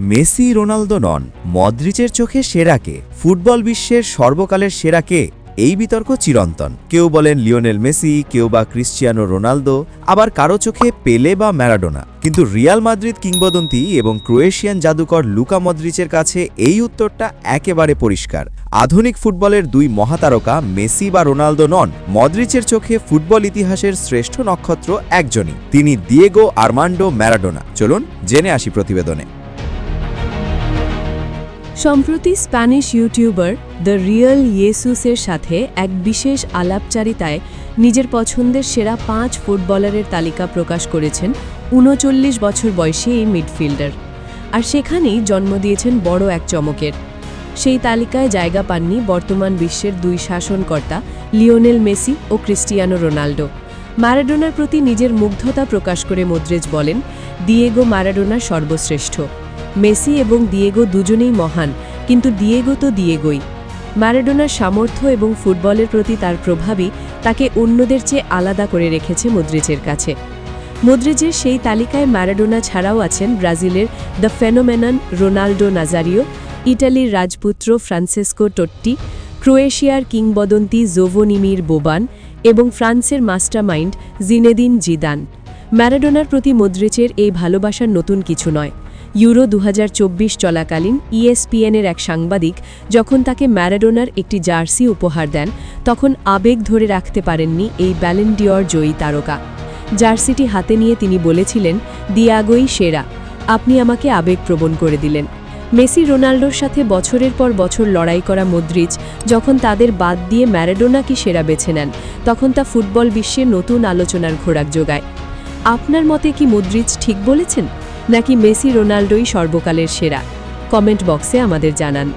Messi, Ronaldo নন মদ্রিচের চোখে সেরাকে, football বিশ্বের সর্বকালের সেরাকে এই বিতর্ক চিরন্তন। কেউ বলেন লিওনেল মেসি, কেউ বা ক্রিশ্চিয়ানো রোনালদো, আবার কারও চোখে পেলে বা ম্যারাডোনা। কিন্তু রিয়াল মাদ্রিদ কিংবদন্তি এবং ক্রোয়েশিয়ান জাদুকর লুকা মদ্রিচের কাছে এই উত্তরটা একেবারে পরিষ্কার। আধুনিক ফুটবলের দুই মহাতারকা মেসি বা রোনালদো নন মদ্রিচের চোখে ফুটবল ইতিহাসের শ্রেষ্ঠ নক্ষত্র একজনই। তিনি দিয়েগো আর্মান্ডো ম্যারাডোনা। চলুন জেনে আসি প্রতিবেদনে। সম্প্রতি স্প্যানিশ ইউটিউবার দ্য রিয়েল ইয়েসুসের সাথে এক বিশেষ আলাপচারিতায় নিজের পছন্দের সেরা পাঁচ ফুটবলারের তালিকা প্রকাশ করেছেন উনচল্লিশ বছর বয়সী এই মিডফিল্ডার। আর সেখানেই জন্ম দিয়েছেন বড় এক চমকের। সেই তালিকায় জায়গা পাননি বর্তমান বিশ্বের দুই শাসনকর্তা লিওনেল মেসি ও ক্রিস্টিয়ানো রোনাল্ডো ম্যারাডোনার প্রতি নিজের মুগ্ধতা প্রকাশ করে মোদ্রেজ বলেন, দিয়েগো ম্যারাডোনা সর্বশ্রেষ্ঠ। মেসি এবং দিয়েগো দুজনেই মহান, কিন্তু দিয়েগো তো দিয়েগোই ম্যারাডোনার সামর্থ্য এবং ফুটবলের প্রতি তার প্রভাবই তাকে অন্যদের চেয়ে আলাদা করে রেখেছে মদ্রিজের কাছে। মদ্রিজের সেই তালিকায় ম্যারাডোনা ছাড়াও আছেন ব্রাজিলের দ্য ফেনোমেনন রোনাল্ডো নাজারিও, ইটালির রাজপুত্র ফ্রান্সেসকো টোট্টি ক্রোয়েশিয়ার কিংবদন্তি জোভোনিমির বোবান এবং ফ্রান্সের মাস্টারমাইন্ড জিনেদিন জিদান। ম্যারাডোনার প্রতি মদ্রিচের এই ভালোবাসার নতুন কিছু নয়। ইউরো দু হাজার চব্বিশ চলাকালীন ইএসপিএনের এক সাংবাদিক যখন তাকে ম্যারাডোনার একটি জার্সি উপহার দেন, তখন আবেগ ধরে রাখতে পারেননি এই ব্যালেন্ডিয়র জয়ী তারকা। জার্সিটি হাতে নিয়ে তিনি বলেছিলেন, দিয়াগোই সেরা, আপনি আমাকে আবেগপ্রবণ করে দিলেন। মেসি রোনাল্ডোর সাথে বছরের পর বছর লড়াই করা মদ্রিজ যখন তাদের বাদ দিয়ে ম্যারাডোনাকে সেরা বেছে নেন, তখন তা ফুটবল বিশ্বে নতুন আলোচনার খোরাক যোগায়। আপনার মতে কি মদ্রিজ ঠিক বলেছেন? নাকি মেসি রোনাল্ডোই সর্বকালের সেরা? কমেন্ট বক্সে আমাদের জানান।